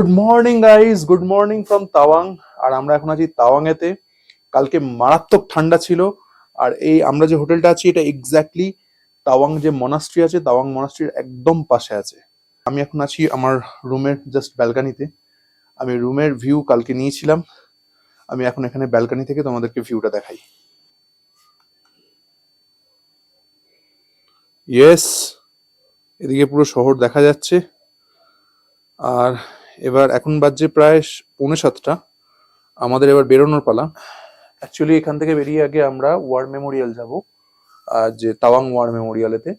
Good morning guys good morning from Tawang আর আমরা এখন আছি তাওয়াংয়েতে কালকে মারাত্মক ঠান্ডা ছিল। আর এই আমরা যে হোটেলটা আছি, এটা এক্স্যাক্টলি তাওয়াং যে মনাস্ট্রি আছে তাওয়াং মনাস্ট্রির একদম পাশে আছে। আমি এখন আছি আমার রুমের জাস্ট ব্যালকানিতে আমি রুমের ভিউ কালকে নিয়েছিলাম। আমি এখন এখানে ব্যালকানি থেকে তোমাদেরকে ভিউটা দেখাই। ইয়েস এদিকে পুরো শহর দেখা যাচ্ছে। আর এবার এখন বাজছে প্রায় পৌনে সাতটা। আমাদের এবার বেরোনোর পালা। অ্যাকচুয়ালি এখান থেকে বেরিয়ে আগে আমরা ওয়ার মেমোরিয়াল যাব যে তাওয়াং ওয়ার মেমোরিয়ালেতে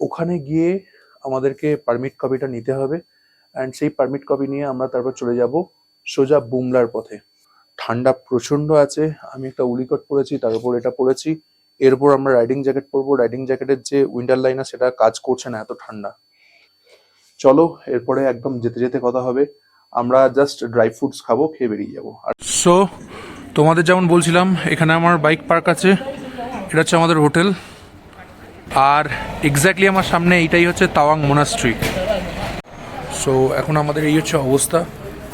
ওখানে গিয়ে আমাদেরকে পারমিট কপিটা নিতে হবে। অ্যান্ড সেই পারমিট কপি নিয়ে আমরা তারপর চলে যাব সোজা বুমলার পথে। ঠান্ডা প্রচণ্ড আছে, আমি একটা উলিকট পরেছি, তার উপর এটা পরেছি। এরপর আমরা রাইডিং জ্যাকেট পরবো। রাইডিং জ্যাকেটের যে উইন্টার লাইনার সেটা কাজ করছে না, এত ঠান্ডা। চলো, এরপরে একদম যেতে যেতে কথা হবে। আমরা জাস্ট ড্রাই ফ্রুটস খাব খেয়ে বেরিয়ে যাব। আর সো তোমাদের যেমন বলছিলাম এখানে আমার বাইক পার্ক আছে এটা হচ্ছে আমাদের হোটেল আর এক্স্যাক্টলি আমার সামনে এইটাই হচ্ছে তাওয়াং মোনাস্ট্রি সো এখন আমাদের এই হচ্ছে অবস্থা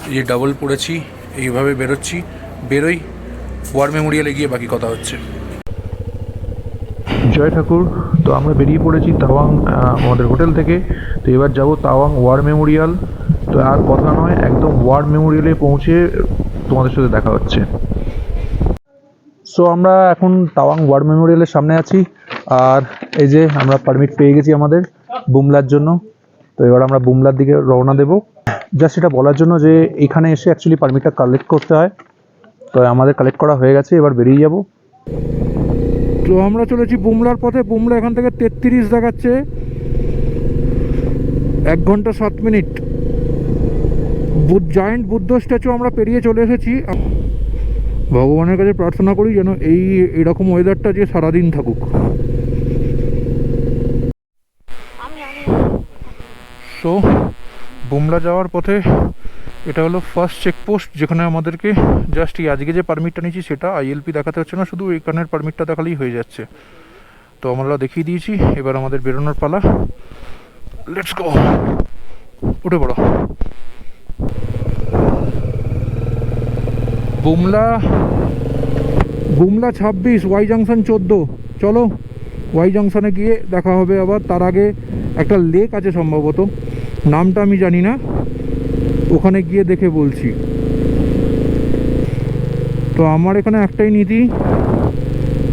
এই যে ডাবল পড়েছি এইভাবে বেরোচ্ছি বেরোই ওয়ার মেমোরিয়ালে গিয়ে বাকি কথা হচ্ছে। জয় ঠাকুর তো আমরা বেরিয়ে পড়েছি তাওয়াং আমাদের হোটেল থেকে। তো এবার যাব তাওয়াং ওয়ার মেমোরিয়াল তো আর কথা নয়, একদম ওয়ার মেমোরিয়ালে পৌঁছে তোমাদের সাথে দেখা হচ্ছে। সো আমরা এখন তাওয়াং ওয়ার মেমোরিয়ালের সামনে আছি, আর এই যে আমরা পারমিট পেয়ে গেছি আমাদের বুমলার জন্য, তো এবার আমরা বুমলার দিকে রওনা দেব। জাস্ট এটা বলার জন্য যে এখানে এসে অ্যাকচুয়ালি পারমিটটা কালেক্ট করতে হয়। তো আমাদের কালেক্ট করা হয়ে গেছে, এবার বেরিয়ে যাব। তো আমরা চলেছি বুমলার পথে। বুমলা এখান থেকে তেত্রিশ দেখাচ্ছে। এক ঘণ্টা সাত মিনিট। জায়েন্ট বুদ্ধ স্ট্যাচু আমরা পেরিয়ে চলে এসেছি। ভগবানের কাছে প্রার্থনা করি যেন এই এরকম ওয়েদারটা যে সারাদিন থাকুক। সো বুমলা যাওয়ার পথে এটা হলো ফার্স্ট চেকপোস্ট যেখানে আমাদেরকে জাস্ট এই আজকে যে পারমিটটা নিয়েছি সেটা আইএলপি দেখাতে হচ্ছে না, শুধু এখানের পারমিটটা দেখালেই হয়ে যাচ্ছে। তো আমরা দেখিয়ে দিয়েছি, এবার আমাদের বেরোনোর পালা। লেটস গো উঠে পড়ো। বুমলা বুমলা ছাব্বিশ, ওয়াই জাংশন চোদ্দ। চলো, ওয়াই জাংশনে গিয়ে দেখা হবে আবার। তার আগে একটা লেক আছে সম্ভবত। নামটা আমি জানি না। ওখানে গিয়ে দেখে বলছি। তো আমার এখানে একটাই নীতি,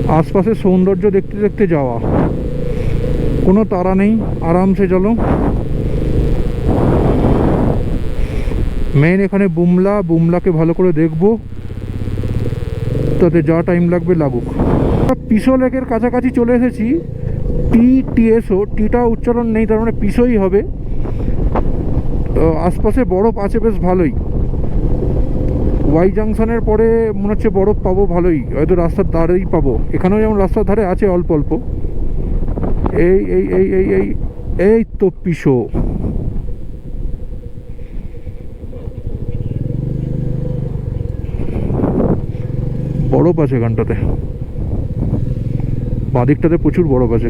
আশপাশের সৌন্দর্য দেখতে দেখতে যাওয়া। কোনো তাড়া নেই। আরামসে চলো। মেন এখানে বুমলা, বুমলাকে ভালো করে দেখব। তাতে যা টাইম লাগবে লাগুক। পিসো লেকের কাছাকাছি চলে এসেছি। টি টিএসও টিটা উচ্চারণ নেই, তার মানে পিসোই হবে। আশপাশে বরফ আছে, বেশ ভালোই। ওয়াই জাংশনের পরে মনে হচ্ছে বরফ পাবো ভালোই। হয়তো রাস্তার ধারেই পাবো। এখানেও যেমন রাস্তার ধারে আছে অল্প অল্প। এই এই এই এই এই এই তো পিসো। বরফ আছে এখানটাতে। বাঁদিকটাতে প্রচুর বরফ আছে।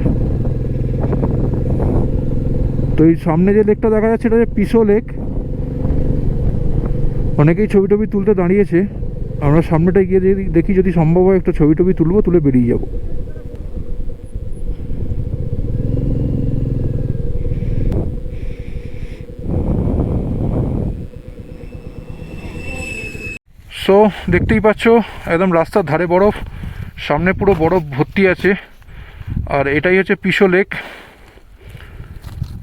তো এই সামনে যে লেকটা দেখা যাচ্ছে, এটা যে পিসো লেক। অনেকেই ছবি টবি তুলতে দাঁড়িয়েছে। আমরা সামনেটা গিয়ে দেখি, যদি সম্ভব হয়, একটা ছবি টবি তুলবো, তুলে বেরিয়ে যাব। সো দেখতেই পাচ্ছ, একদম রাস্তার ধারে বরফ, সামনে পুরো বরফ ভর্তি আছে। আর এটাই হচ্ছে পিসো লেক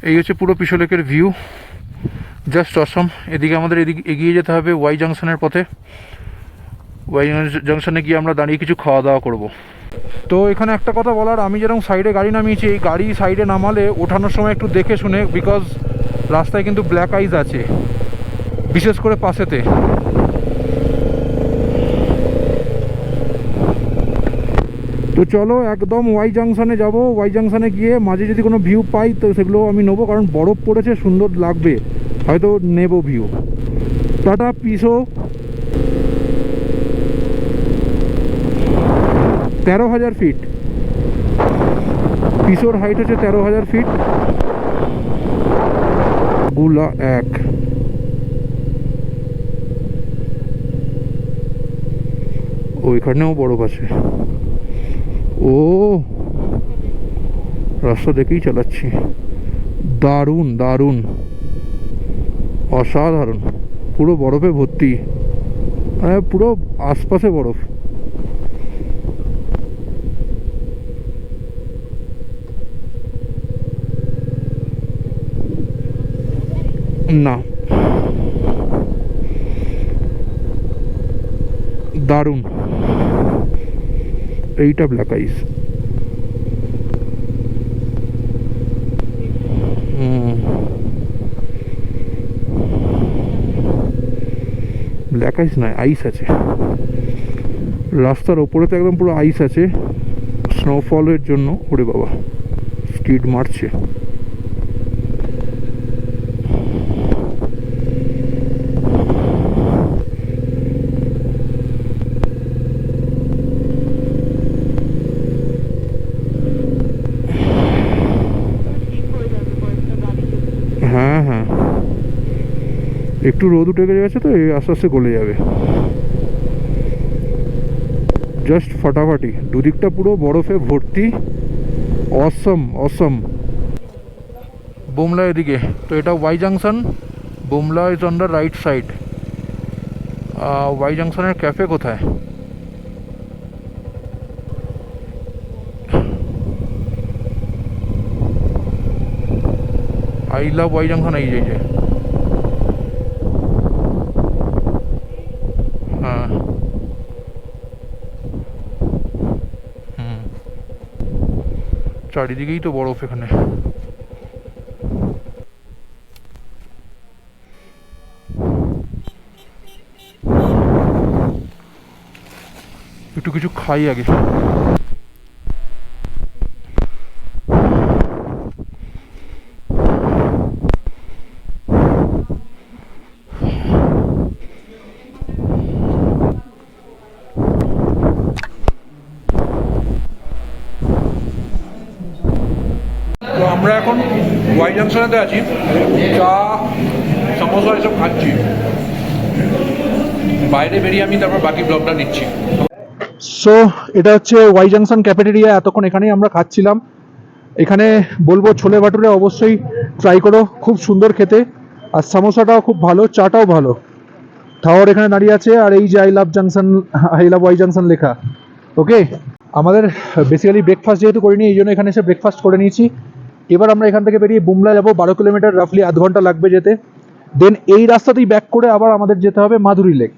এই হচ্ছে পুরো পিসো লেকের ভিউ জাস্ট অসম এদিকে আমাদের এদিকে এগিয়ে যেতে হবে ওয়াই জাংশনের পথে। ওয়াই জাংশনে গিয়ে আমরা দাঁড়িয়ে কিছু খাওয়া দাওয়া করব। তো এখানে একটা কথা বলার, আমি যেরকম সাইডে গাড়ি নামিয়েছি, এই গাড়ি সাইডে নামালে ওঠানোর সময় একটু দেখে শুনে বিকজ রাস্তায় কিন্তু ব্ল্যাক আইজ আছে। বিশেষ করে পাশেতে। তো চলো একদম ওয়াই জাংশনে যাব। ওয়াই জাংশনে গিয়ে মাঝে যদি কোনো ভিউ পাই, তো সেগুলো আমি নেব, কারণ বরফ পড়েছে, সুন্দর লাগবে। হয়তো নেব ভিউ টাটা পিসো তেরো হাজার ফিট পিসোর হাইট হচ্ছে তেরো হাজার ফিটগুলা এক। ওইখানেও বরফ আছে। ও, রাস্তা দেখেই চালাচ্ছি। দারুণ দারুণ। অসাধারণ। পুরো বরফে ভর্তি। মানে পুরো আশপাশে বরফ। না। দারুণ। এইটা ব্ল্যাক আইস ব্ল্যাক আইস নয় আইস আছে। রাস্তার ওপরে তো একদম পুরো আইস আছে। স্নোফলের জন্য, ওরে বাবা স্কিড মারছে হ্যাঁ হ্যাঁ একটু রোদ উঠে গেছে তো, এই আস্তে আস্তে গলে যাবে। জাস্ট ফাটাফাটি, দুদিকটা পুরো বরফে ভর্তি। অসম অসম বোমলা এদিকে, তো এটা Y junction Bumla is on the right side Y জাংশনের cafe কোথায়? আই লাভ ওয়াই জাংশন এই যে এই যে হ্যাঁ হুম চারিদিকেই তো বরফ এখানে। একটু কিছু খাই আগে তো আমরা এখন নিচ্ছি। সো এটা হচ্ছে ওয়াই জাংশন ক্যাফেটেরিয়া এতক্ষণ এখানেই আমরা খাচ্ছিলাম। এখানে বলব ছোলে ভাটুরে অবশ্যই ট্রাই করো, খুব সুন্দর খেতে। আর সামোসাটাও খুব ভালো, চাটাও ভালো। টাওয়ার এখানে দাঁড়িয়ে আছে, আর এই যে I love junction I love Y junction লেখা। ওকে আমাদের বেসিক্যালি ব্রেকফাস্ট যেহেতু করিনি, এই জন্য এখানে এসে ব্রেকফাস্ট করে নিয়েছি। এবার আমরা এখান থেকে বেরিয়ে বুমলা যাব। বারো কিলোমিটার রাফলি আধ ঘণ্টা লাগবে যেতে। দেন এই রাস্তাতেই ব্যাক করে আবার আমাদের যেতে হবে মাধুরী লেক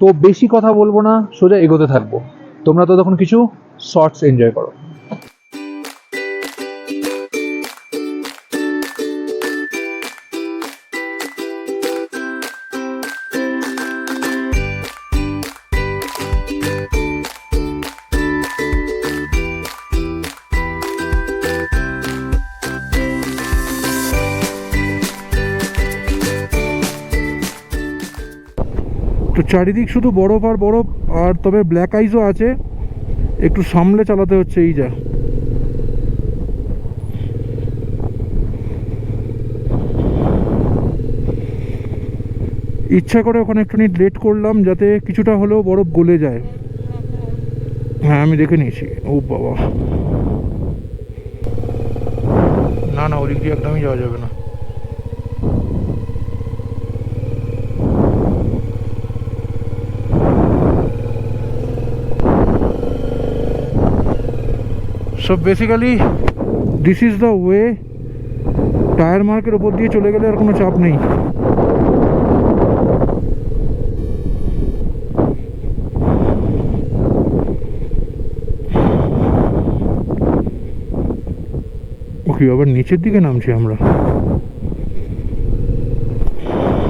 তো বেশি কথা বলব না, সোজা এগোতে থাকব। তোমরা তো তখন কিছু শর্টস এনজয় করো। চারিদিক শুধু বরফ আর বরফ, আর তবে ব্ল্যাক আইসও আছে। একটু সামলে চালাতে হচ্ছে এই যা। ইচ্ছা করে ওখানে একটুখানি লেট করলাম, যাতে কিছুটা হলেও বরফ গলে যায়। হ্যাঁ আমি দেখে নিয়েছি। ও বাবা। না না, ওদিক দিয়ে একদমই যাওয়া যাবে না। So basically this is the way tyre মার্কের ওপর দিয়ে চলে গেলে আর কোনো চাপ নেই। ওকে আবার নিচের দিকে নামছি আমরা?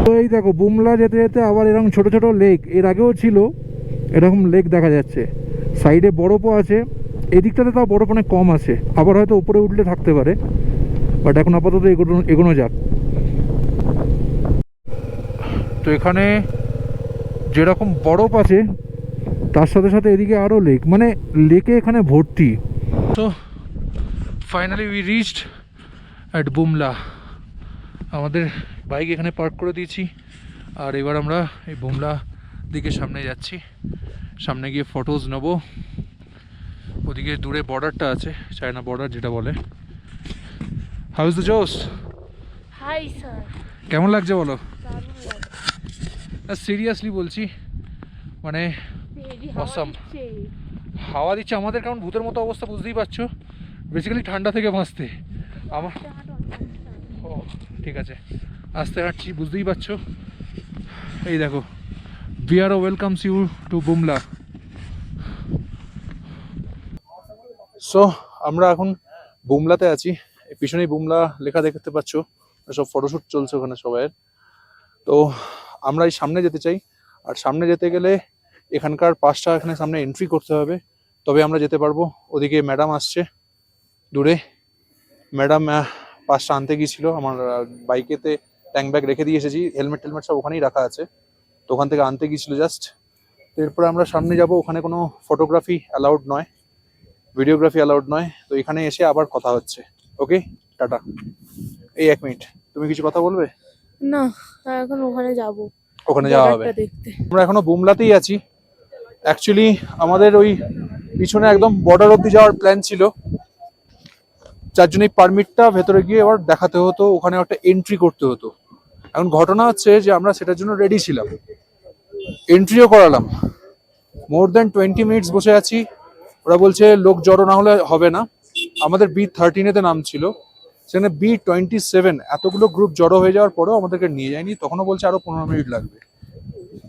তো এই দেখো, বুমলা যেতে যেতে আবার এরকম ছোট ছোট লেক এর আগেও ছিল, এরকম লেক দেখা যাচ্ছে। সাইডে বরফও আছে। এদিকটাতে তাও বরফ অনেক কম আছে। আবার হয়তো উপরে উঠলে থাকতে পারে বাট এখন আপাতত এগোনো এগোনো যাক। তো এখানে যেরকম বরফ আছে, তার সাথে সাথে এদিকে আরও লেক মানে লেকে এখানে ভর্তি। তো finally we reached at Bumla আমাদের বাইক এখানে পার্ক করে দিয়েছি, আর এবার আমরা এই বুমলা দিকে সামনে যাচ্ছি। সামনে গিয়ে ফটোজ নেব। ওদিকে দূরে বর্ডারটা আছে চায়না বর্ডার যেটা বলে। How's the josh high sir কেমন লাগছে বলো? সিরিয়াসলি বলছি মানে অসম হাওয়া দিচ্ছে আমাদের কেমন ভূতের মতো অবস্থা বুঝতেই পারছ। বেসিক্যালি ঠান্ডা থেকে বাঁচতে। আমার ও ঠিক আছে। আস্তে হাঁটছি বুঝতেই পারছ। এই দেখো B R বিয়ারও welcomes you to Bumla so আমরা এখন বুমলাতে আছি। পিছনেই বুমলা লেখা দেখতে পাচ্ছ। সব ফটোশ্যুট চলছে ওখানে সবাইয়ের। তো আমরা এই সামনে যেতে চাই। আর সামনে যেতে গেলে এখানকার পাঁচটা এখানে সামনে এন্ট্রি করতে হবে। তবে আমরা যেতে পারব। ওদিকে ম্যাডাম আসছে দূরে। ম্যাডাম পাঁচটা আনতে গিয়েছিল। আমার বাইকেতে ট্যাঙ্ক ব্যাগ রেখে দিয়ে এসেছি। হেলমেট টেলমেট সব ওখানেই রাখা আছে। তো ওখান থেকে আনতে গিয়েছিল জাস্ট এরপরে আমরা সামনে যাব। ওখানে কোনো ফটোগ্রাফি অ্যালাউড নয়। ভিডিওগ্রাফি অ্যালাউড নয় তো এখানে এসে আবার কথা হচ্ছে। ওকে? টাটা। এই এক মিনিট। তুমি কিছু কথা বলবে? না এখন ওখানে যাব। ওখানে যাওয়া হবে। আমরা এখনও বুমলাতেই আছি। অ্যাকচুয়ালি আমাদের ওই পিছনে একদম বর্ডার অব্দি যাওয়ার প্ল্যান ছিল। যার জন্য এই পারমিটটা ভেতরে গিয়ে এবার দেখাতে হতো ওখানে একটা এন্ট্রি করতে হতো। এখন ঘটনা হচ্ছে যে আমরা সেটার জন্য রেডি ছিলাম। এন্ট্রিও করালাম। মোর দেন টোয়েন্টি মিনিটস বসে আছি। ওরা বলছে, লোক জড়ো না হলে হবে না। আমাদের বি থার্টিনেতে নাম ছিল। সেখানে বি টোয়েন্টি সেভেন এতগুলো গ্রুপ জড়ো হয়ে যাওয়ার পরেও আমাদেরকে নিয়ে যায়নি। তখনও বলছে আরও পনেরো মিনিট লাগবে।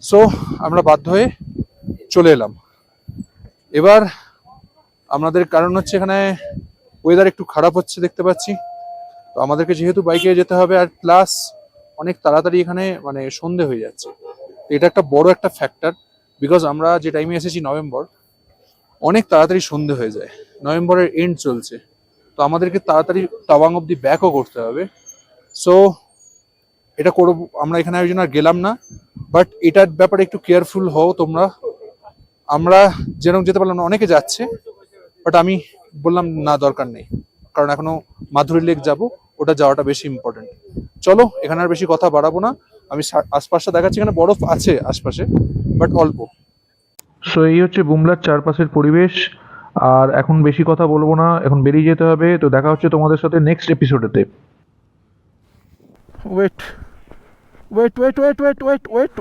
সো আমরা বাধ্য হয়ে চলে এলাম। এবার আমাদের কারণ হচ্ছে এখানে ওয়েদার একটু খারাপ হচ্ছে দেখতে পাচ্ছি। তো আমাদেরকে যেহেতু বাইকে যেতে হবে, আর প্লাস অনেক তাড়াতাড়ি এখানে মানে সন্ধে হয়ে যাচ্ছে। এটা একটা বড় একটা ফ্যাক্টর বিকজ আমরা যে টাইমে এসেছি নভেম্বর অনেক তাড়াতাড়ি সন্ধে হয়ে যায়। নভেম্বরের এন্ড চলছে। তো আমাদেরকে তাড়াতাড়ি তাওয়াং অব্দি ব্যাকও করতে হবে। সো এটা করব, আমরা এখানে ওই জন্য আর গেলাম না। বাট এটার ব্যাপারে একটু কেয়ারফুল হও তোমরা। আমরা যেরকম যেতে পারলাম না, অনেকে যাচ্ছে। বাট আমি বললাম, না, দরকার নেই। কারণ এখনও মাধুরী লেক যাব। ওটা যাওয়াটা বেশি ইম্পর্টেন্ট চলো, এখানে আর বেশি কথা বাড়াবো না। আমি আশপাশটা দেখাচ্ছি। এখানে বরফ আছে আশপাশে বাট অল্প। সো এই হচ্ছে বুমলার চারপাশের পরিবেশ। আর এখন বেশি কথা বলব না, এখন বেরিয়ে যেতে হবে। তো দেখা হচ্ছে তোমাদের সাথে next এপিসোডেতে wait wait wait wait wait wait wait